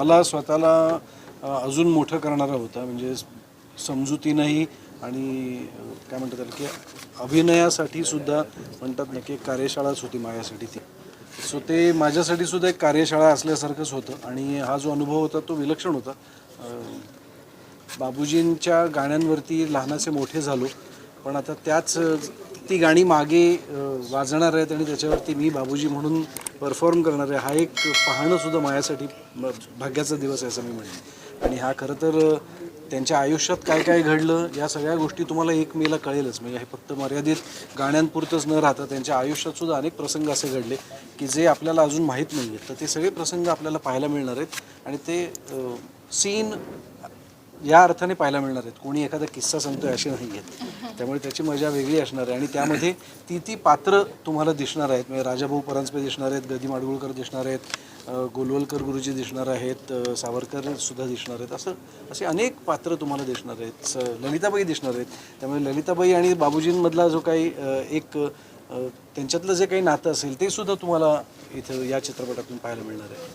मला स्वतःला अजून मोठं करणारा होता. म्हणजे समजुतीनंही आणि काय म्हणतात त्याला की अभिनयासाठी सुद्धा म्हणतात ना की एक कार्यशाळाच होती माझ्यासाठी ती. सो ते माझ्यासाठी सुद्धा एक कार्यशाळा असल्यासारखंच होतं. आणि हा जो अनुभव होता तो विलक्षण होता. बाबूजींच्या गाण्यांवरती लहानाचे मोठे झालो. पण आता त्याच ती गाणी मागे वाजणार आहेत आणि त्याच्यावरती मी बाबूजी म्हणून परफॉर्म करणार आहे. हा एक पाहणंसुद्धा माझ्यासाठी भाग्याचा दिवस आहे असं मी म्हणेन. आणि हा खरं तर त्यांच्या आयुष्यात काय काय घडलं या सगळ्या गोष्टी तुम्हाला एक मेला कळेलच. म्हणजे हे फक्त मर्यादित गाण्यांपुरतंच न राहता त्यांच्या आयुष्यात सुद्धा अनेक प्रसंग असे घडले की जे आपल्याला अजून माहीत नाही आहेत तर ते सगळे प्रसंग आपल्याला पाहायला मिळणार आहेत. आणि ते सीन या अर्थाने पाहायला मिळणार आहेत. कोणी एखादा किस्सा सांगतोय असे नाही आहेत त्यामुळे त्याची मजा वेगळी असणार आहे आणि त्यामध्ये ती ती पात्र तुम्हाला दिसणार आहेत. म्हणजे राजाभाऊ परांजपे दिसणार आहेत गदी माडगुळकर दिसणार आहेत गोलवलकर गुरुजी दिसणार आहेत सावरकर सुद्धा दिसणार आहेत. असं असे अनेक पात्र तुम्हाला दिसणार आहेत. स ललिताबाई दिसणार आहेत. त्यामुळे ललिताबाई आणि बाबूजींमधला जो काही एक त्यांच्यातलं जे काही नातं असेल ते सुद्धा तुम्हाला इथं या चित्रपटातून पाहायला मिळणार आहे.